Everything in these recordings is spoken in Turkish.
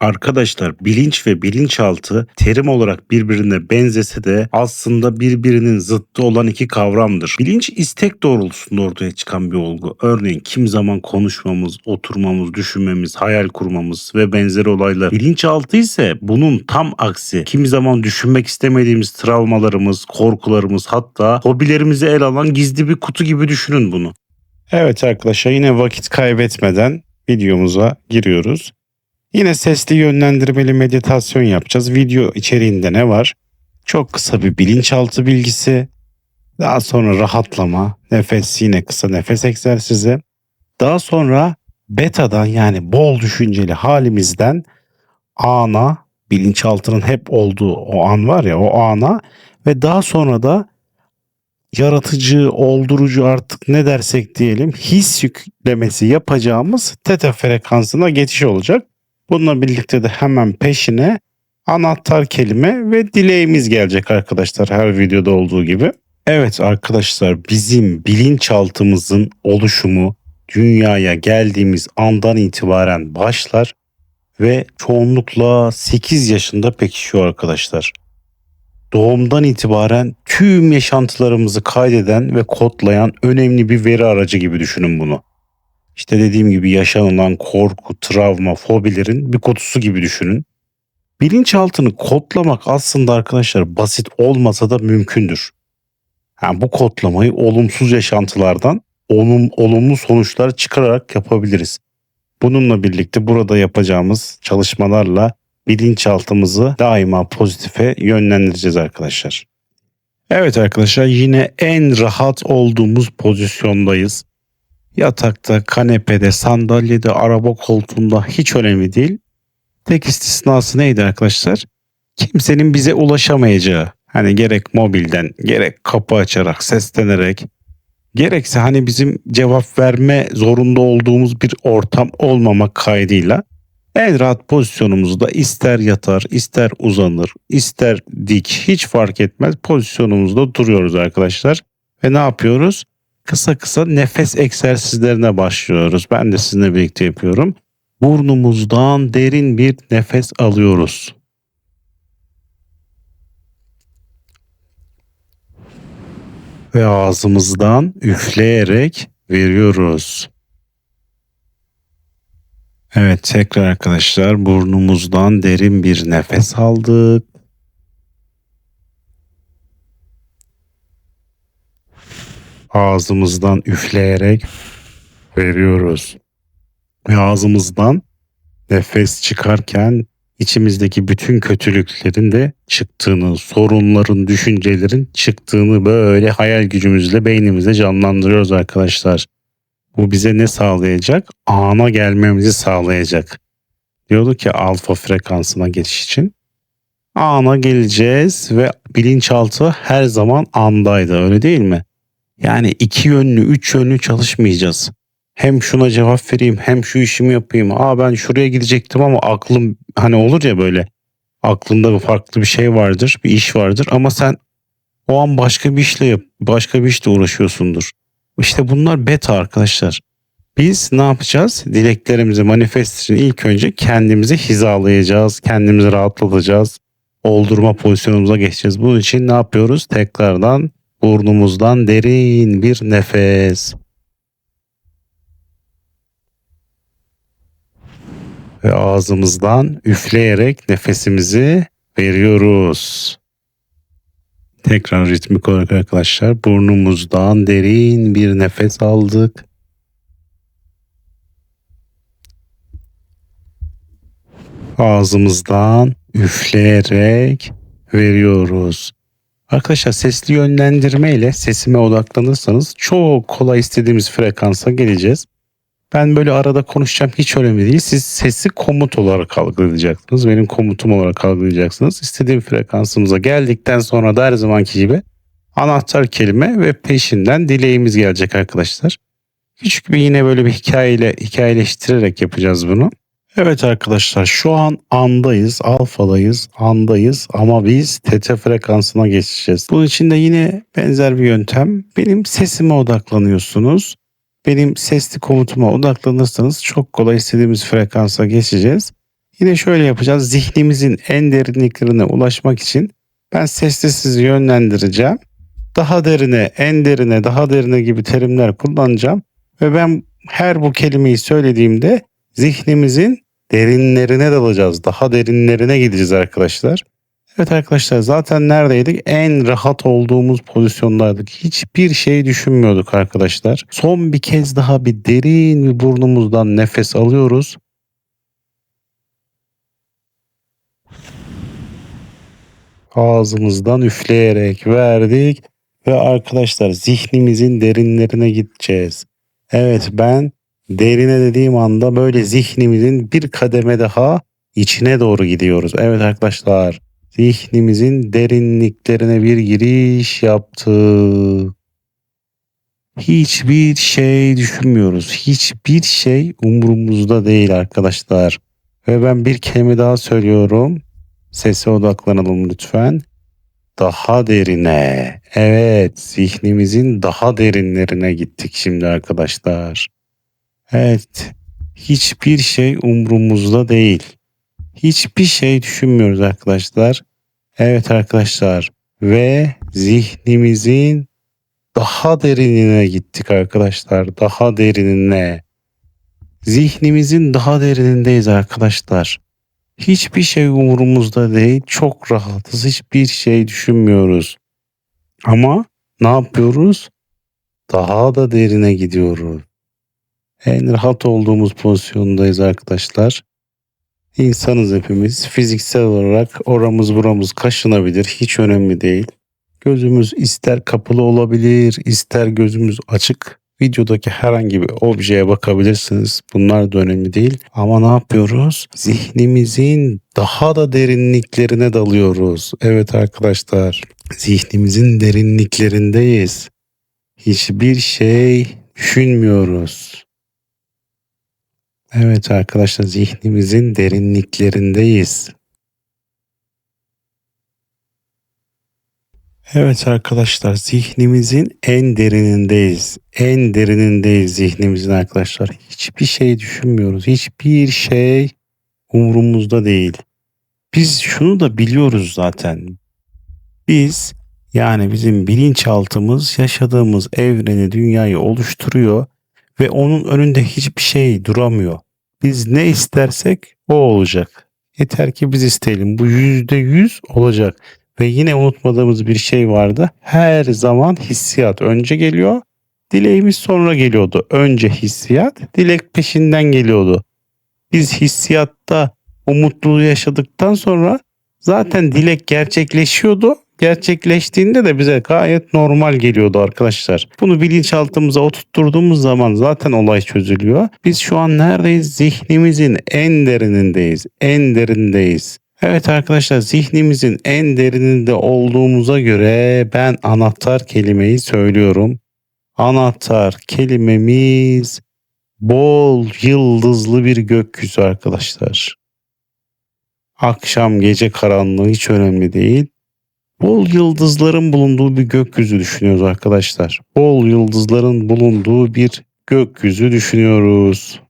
Arkadaşlar bilinç ve bilinçaltı terim olarak birbirine benzese de aslında birbirinin zıttı olan iki kavramdır. Bilinç istek doğrultusunda ortaya çıkan bir olgu. Örneğin kim zaman konuşmamız, oturmamız, düşünmemiz, hayal kurmamız ve benzeri olaylar. Bilinçaltı ise bunun tam aksi. Kimi zaman düşünmek istemediğimiz travmalarımız, korkularımız hatta hobilerimizi el alan gizli bir kutu gibi düşünün bunu. Evet arkadaşlar yine vakit kaybetmeden videomuza giriyoruz. Yine sesli yönlendirmeli meditasyon yapacağız. Video içeriğinde ne var? Çok kısa bir bilinçaltı bilgisi. Daha sonra rahatlama, nefes yine kısa nefes egzersizi. Daha sonra betadan yani bol düşünceli halimizden ana, bilinçaltının hep olduğu o an var ya o ana ve daha sonra da yaratıcı, oldurucu artık ne dersek diyelim his yüklemesi yapacağımız teta frekansına geçiş olacak. Bununla birlikte de hemen peşine anahtar kelime ve dileğimiz gelecek arkadaşlar her videoda olduğu gibi. Evet arkadaşlar bizim bilinçaltımızın oluşumu dünyaya geldiğimiz andan itibaren başlar ve çoğunlukla 8 yaşında pekişiyor arkadaşlar. Doğumdan itibaren tüm yaşantılarımızı kaydeden ve kodlayan önemli bir veri aracı gibi düşünün bunu. İşte dediğim gibi yaşanılan korku, travma, fobilerin bir kutusu gibi düşünün. Bilinçaltını kodlamak aslında arkadaşlar basit olmasa da mümkündür. Yani bu kodlamayı olumsuz yaşantılardan olum, olumlu sonuçlar çıkararak yapabiliriz. Bununla birlikte burada yapacağımız çalışmalarla bilinçaltımızı daima pozitife yönlendireceğiz arkadaşlar. Evet arkadaşlar yine en rahat olduğumuz pozisyondayız. Yatakta, kanepede, sandalyede, araba koltuğunda hiç önemli değil. Tek istisnası neydi arkadaşlar? Kimsenin bize ulaşamayacağı. Hani gerek mobilden, gerek kapı açarak, seslenerek, gerekse hani bizim cevap verme zorunda olduğumuz bir ortam olmamak kaydıyla en rahat pozisyonumuzda ister yatar, ister uzanır, ister dik hiç fark etmez pozisyonumuzda duruyoruz arkadaşlar. Ve ne yapıyoruz? Kısa kısa nefes egzersizlerine başlıyoruz. Ben de sizinle birlikte yapıyorum. Burnumuzdan derin bir nefes alıyoruz. Ve ağzımızdan üfleyerek veriyoruz. Evet tekrar arkadaşlar burnumuzdan derin bir nefes aldık. Ağzımızdan üfleyerek veriyoruz. Ve ağzımızdan nefes çıkarken içimizdeki bütün kötülüklerin de çıktığını, sorunların, düşüncelerin çıktığını böyle hayal gücümüzle beynimizde canlandırıyoruz arkadaşlar. Bu bize ne sağlayacak? Ana gelmemizi sağlayacak. Diyordu ki alfa frekansına geçiş için. Ana geleceğiz ve bilinçaltı her zaman andaydı öyle değil mi? Yani iki yönlü, üç yönlü çalışmayacağız. Hem şuna cevap vereyim hem şu işimi yapayım. Aa ben şuraya gidecektim ama aklım hani olur ya böyle aklında bir farklı bir şey vardır, bir iş vardır ama sen o an başka bir işle yap, başka bir işle uğraşıyorsundur. İşte bunlar beta arkadaşlar. Biz ne yapacağız? Dileklerimizi manifest için ilk önce kendimizi hizalayacağız. Kendimizi rahatlatacağız. Oldurma pozisyonumuza geçeceğiz. Bunun için ne yapıyoruz? Tekrardan burnumuzdan derin bir nefes. Ve ağzımızdan üfleyerek nefesimizi veriyoruz. Tekrar ritmik olarak arkadaşlar burnumuzdan derin bir nefes aldık. Ağzımızdan üfleyerek veriyoruz. Arkadaşlar sesli yönlendirme ile sesime odaklanırsanız çok kolay istediğimiz frekansa geleceğiz. Ben böyle arada konuşacağım hiç önemli değil. Siz sesi komut olarak algılayacaksınız. Benim komutum olarak algılayacaksınız. İstediğim frekansımıza geldikten sonra da her zamanki gibi anahtar kelime ve peşinden dileğimiz gelecek arkadaşlar. Küçük bir yine böyle bir hikayeyle hikayeleştirerek yapacağız bunu. Evet arkadaşlar şu an andayız, alfadayız, andayız ama biz teta frekansına geçeceğiz. Bunun için de yine benzer bir yöntem. Benim sesime odaklanıyorsunuz benim sesli komutuma odaklanırsanız çok kolay istediğimiz frekansa geçeceğiz. Yine şöyle yapacağız. Zihnimizin en derinliklerine ulaşmak için ben sesli sizi yönlendireceğim. Daha derine, en derine, daha derine gibi terimler kullanacağım. Ve ben her bu kelimeyi söylediğimde zihnimizin derinlerine dalacağız. Daha derinlerine gideceğiz arkadaşlar. Evet arkadaşlar zaten neredeydik? En rahat olduğumuz pozisyondaydık. Hiçbir şey düşünmüyorduk arkadaşlar. Son bir kez daha bir derin bir burnumuzdan nefes alıyoruz. Ağzımızdan üfleyerek verdik ve arkadaşlar zihnimizin derinlerine gideceğiz. Evet ben derine dediğim anda böyle zihnimizin bir kademe daha içine doğru gidiyoruz. Evet arkadaşlar zihnimizin derinliklerine bir giriş yaptık. Hiçbir şey düşünmüyoruz. Hiçbir şey umurumuzda değil arkadaşlar. Ve ben bir kelime daha söylüyorum. Sese odaklanalım lütfen. Daha derine. Evet, zihnimizin daha derinlerine gittik şimdi arkadaşlar. Evet, hiçbir şey umrumuzda değil. Hiçbir şey düşünmüyoruz arkadaşlar. Evet arkadaşlar ve zihnimizin daha derinine gittik arkadaşlar. Daha derinine. Zihnimizin daha derinindeyiz arkadaşlar. Hiçbir şey umurumuzda değil. Çok rahatız. Hiçbir şey düşünmüyoruz. Ama ne yapıyoruz? Daha da derine gidiyoruz. En rahat olduğumuz pozisyondayız arkadaşlar. İnsanız hepimiz. Fiziksel olarak oramız buramız kaşınabilir. Hiç önemli değil. Gözümüz ister kapalı olabilir, ister gözümüz açık. Videodaki herhangi bir objeye bakabilirsiniz. Bunlar da önemli değil. Ama ne yapıyoruz? Zihnimizin daha da derinliklerine dalıyoruz. Evet arkadaşlar, zihnimizin derinliklerindeyiz. Hiçbir şey düşünmüyoruz. Evet arkadaşlar zihnimizin derinliklerindeyiz. Evet arkadaşlar zihnimizin en derinindeyiz. En derinindeyiz zihnimizin arkadaşlar. Hiçbir şey düşünmüyoruz. Hiçbir şey umurumuzda değil. Biz şunu da biliyoruz zaten. Biz yani bizim bilinçaltımız yaşadığımız evreni, dünyayı oluşturuyor ve onun önünde hiçbir şey duramıyor. Biz ne istersek o olacak. Yeter ki biz isteyelim. Bu yüzde yüz olacak. Ve yine unutmadığımız bir şey vardı. Her zaman hissiyat önce geliyor. Dileğimiz sonra geliyordu. Önce hissiyat, dilek peşinden geliyordu. Biz hissiyatta o yaşadıktan sonra zaten dilek gerçekleşiyordu gerçekleştiğinde de bize gayet normal geliyordu arkadaşlar. Bunu bilinçaltımıza oturtturduğumuz zaman zaten olay çözülüyor. Biz şu an neredeyiz? Zihnimizin en derinindeyiz. En derindeyiz. Evet arkadaşlar zihnimizin en derininde olduğumuza göre ben anahtar kelimeyi söylüyorum. Anahtar kelimemiz bol yıldızlı bir gökyüzü arkadaşlar. Akşam gece karanlığı hiç önemli değil. Bol yıldızların bulunduğu bir gökyüzü düşünüyoruz arkadaşlar. Bol yıldızların bulunduğu bir gökyüzü düşünüyoruz.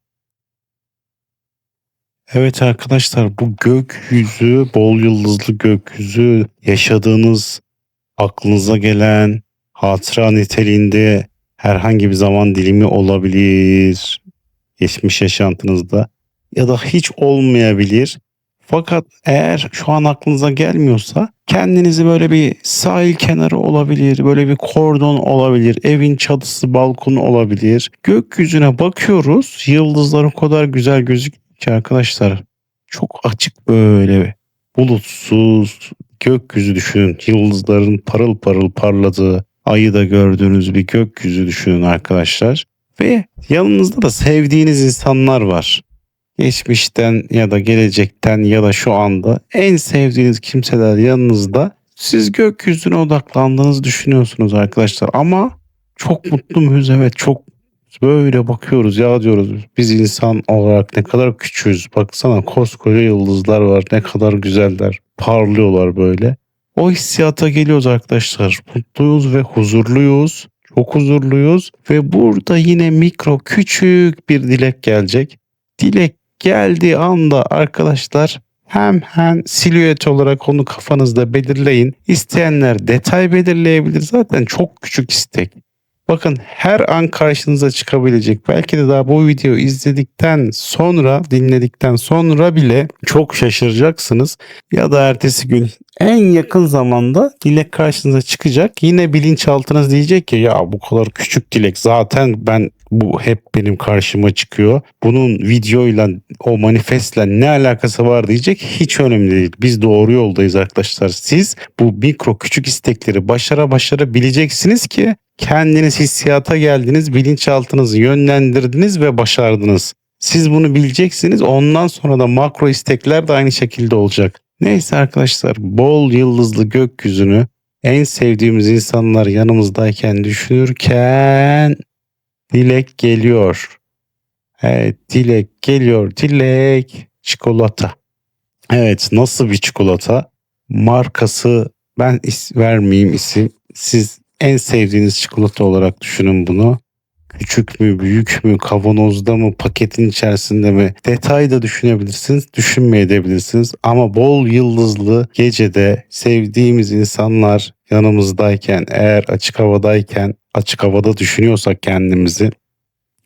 Evet arkadaşlar bu gökyüzü, bol yıldızlı gökyüzü yaşadığınız aklınıza gelen hatıra niteliğinde herhangi bir zaman dilimi olabilir. Geçmiş yaşantınızda ya da hiç olmayabilir. Fakat eğer şu an aklınıza gelmiyorsa kendinizi böyle bir sahil kenarı olabilir, böyle bir kordon olabilir, evin çatısı, balkonu olabilir. Gökyüzüne bakıyoruz. Yıldızlar o kadar güzel gözüküyor ki arkadaşlar. Çok açık böyle bulutsuz gökyüzü düşünün. Yıldızların parıl parıl parladığı, ayı da gördüğünüz bir gökyüzü düşünün arkadaşlar. Ve yanınızda da sevdiğiniz insanlar var geçmişten ya da gelecekten ya da şu anda en sevdiğiniz kimseler yanınızda siz gökyüzüne odaklandığınızı düşünüyorsunuz arkadaşlar ama çok mutlu muyuz? Evet çok böyle bakıyoruz ya diyoruz biz insan olarak ne kadar küçüğüz baksana koskoca yıldızlar var ne kadar güzeller parlıyorlar böyle. O hissiyata geliyoruz arkadaşlar mutluyuz ve huzurluyuz çok huzurluyuz ve burada yine mikro küçük bir dilek gelecek. Dilek geldiği anda arkadaşlar hemen silüet olarak onu kafanızda belirleyin. İsteyenler detay belirleyebilir. Zaten çok küçük istek. Bakın her an karşınıza çıkabilecek. Belki de daha bu videoyu izledikten sonra, dinledikten sonra bile çok şaşıracaksınız. Ya da ertesi gün en yakın zamanda dilek karşınıza çıkacak. Yine bilinçaltınız diyecek ki ya bu kadar küçük dilek zaten ben bu hep benim karşıma çıkıyor. Bunun videoyla o manifestle ne alakası var diyecek. Hiç önemli değil. Biz doğru yoldayız arkadaşlar. Siz bu mikro küçük istekleri başara başara bileceksiniz ki kendiniz hissiyata geldiniz, bilinçaltınızı yönlendirdiniz ve başardınız. Siz bunu bileceksiniz. Ondan sonra da makro istekler de aynı şekilde olacak. Neyse arkadaşlar bol yıldızlı gökyüzünü en sevdiğimiz insanlar yanımızdayken düşünürken Dilek geliyor. Evet Dilek geliyor. Dilek çikolata. Evet nasıl bir çikolata? Markası ben is vermeyeyim isim. Siz en sevdiğiniz çikolata olarak düşünün bunu. Küçük mü, büyük mü, kavanozda mı, paketin içerisinde mi? Detay da düşünebilirsiniz, düşünmeyebilirsiniz. Ama bol yıldızlı gecede sevdiğimiz insanlar yanımızdayken, eğer açık havadayken, açık havada düşünüyorsak kendimizi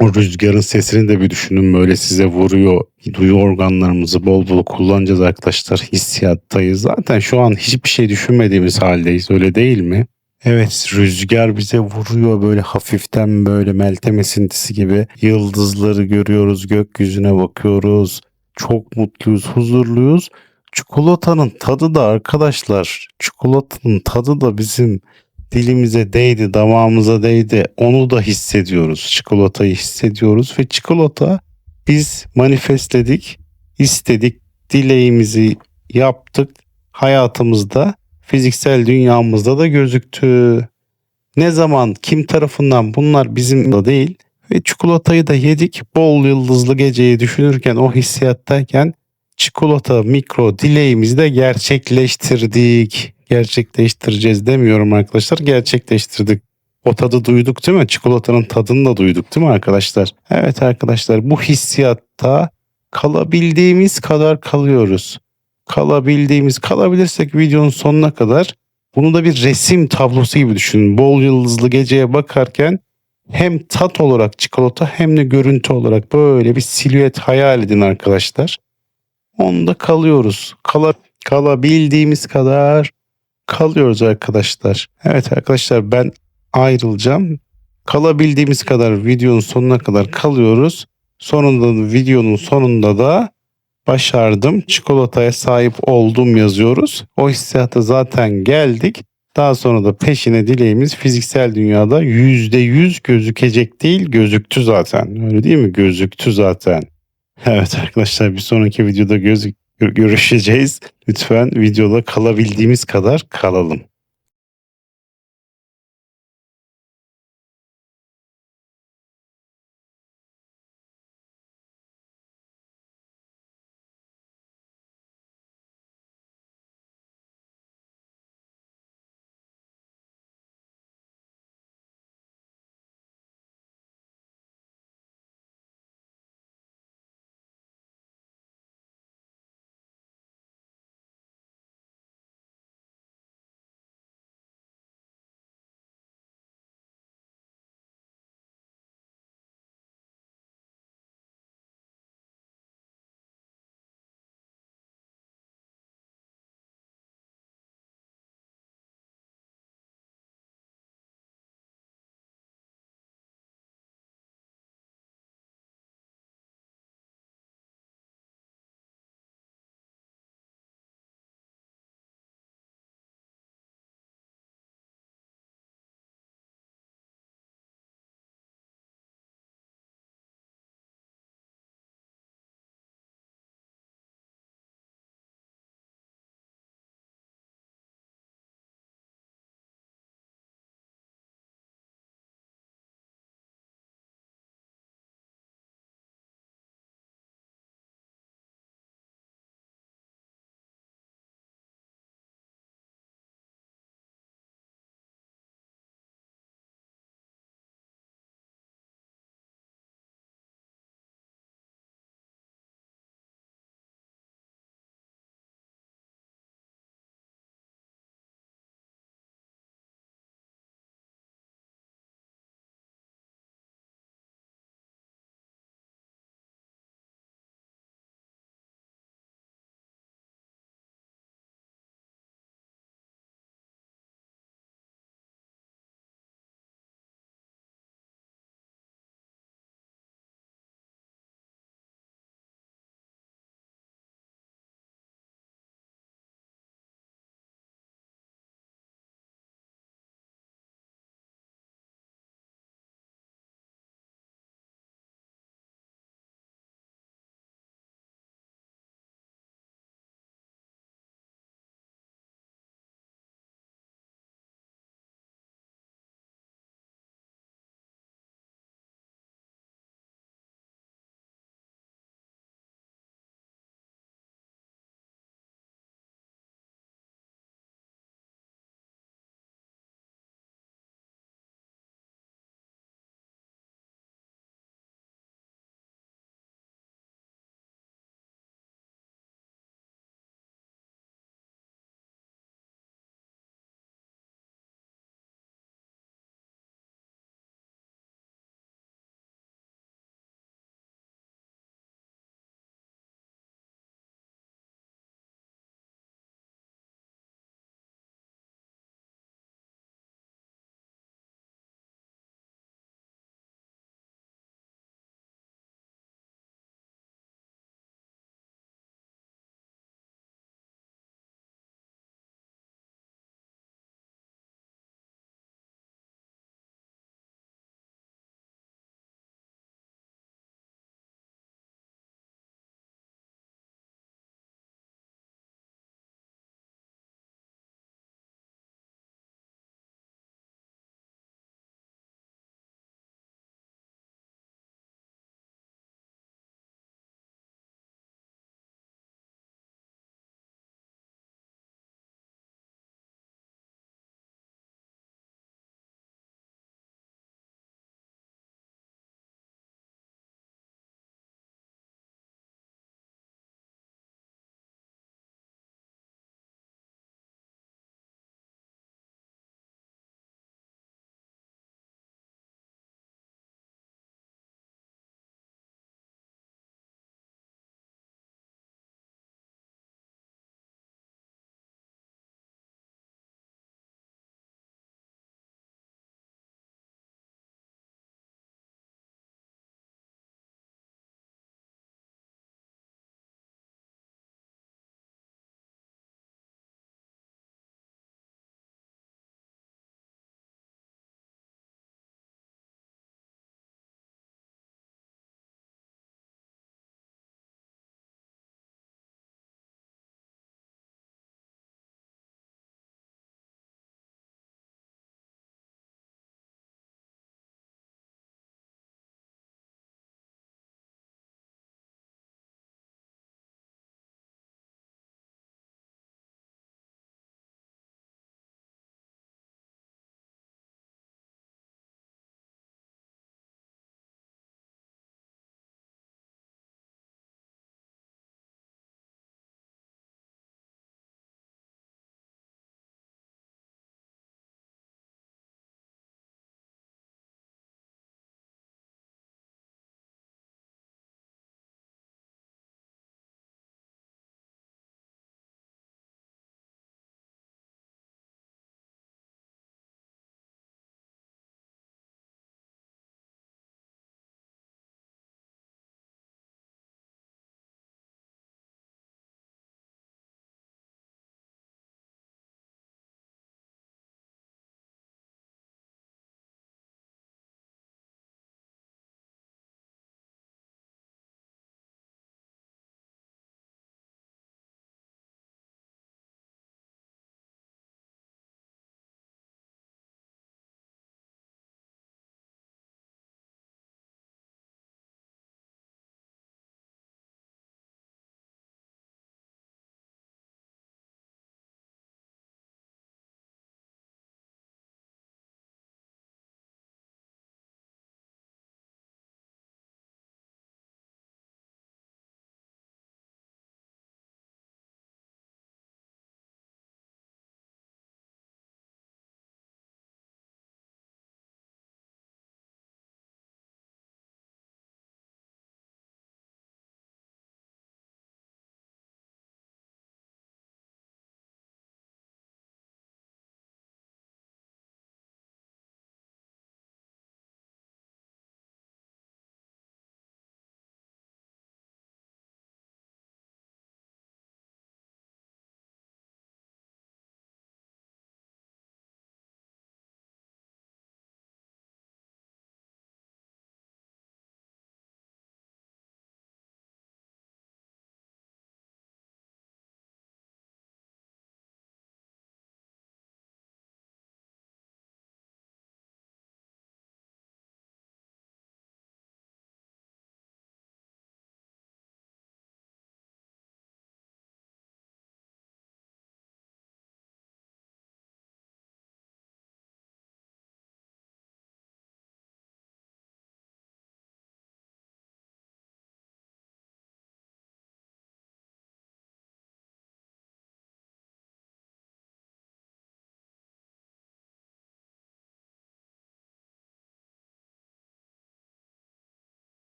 o rüzgarın sesini de bir düşünün böyle size vuruyor. Duyu organlarımızı bol bol kullanacağız arkadaşlar. Hissiyattayız. Zaten şu an hiçbir şey düşünmediğimiz haldeyiz öyle değil mi? Evet rüzgar bize vuruyor böyle hafiften böyle meltem esintisi gibi. Yıldızları görüyoruz, gökyüzüne bakıyoruz. Çok mutluyuz, huzurluyuz. Çikolatanın tadı da arkadaşlar, çikolatanın tadı da bizim dilimize değdi, damağımıza değdi. Onu da hissediyoruz. Çikolatayı hissediyoruz ve çikolata biz manifestledik, istedik, dileğimizi yaptık. Hayatımızda fiziksel dünyamızda da gözüktü. Ne zaman kim tarafından bunlar bizim de değil ve çikolatayı da yedik. Bol yıldızlı geceyi düşünürken o hissiyattayken çikolata mikro dileğimizi de gerçekleştirdik. Gerçekleştireceğiz demiyorum arkadaşlar. Gerçekleştirdik. O tadı duyduk değil mi? Çikolatanın tadını da duyduk değil mi arkadaşlar? Evet arkadaşlar bu hissiyatta kalabildiğimiz kadar kalıyoruz kalabildiğimiz kalabilirsek videonun sonuna kadar bunu da bir resim tablosu gibi düşünün. Bol yıldızlı geceye bakarken hem tat olarak çikolata hem de görüntü olarak böyle bir silüet hayal edin arkadaşlar. Onda kalıyoruz. Kala, kalabildiğimiz kadar kalıyoruz arkadaşlar. Evet arkadaşlar ben ayrılacağım. Kalabildiğimiz kadar videonun sonuna kadar kalıyoruz. Sonunda videonun sonunda da başardım, çikolataya sahip oldum yazıyoruz. O hissiyata zaten geldik. Daha sonra da peşine dileğimiz fiziksel dünyada yüzde yüz gözükecek değil gözüktü zaten. Öyle değil mi? Gözüktü zaten. Evet arkadaşlar bir sonraki videoda gözük görüşeceğiz. Lütfen videoda kalabildiğimiz kadar kalalım.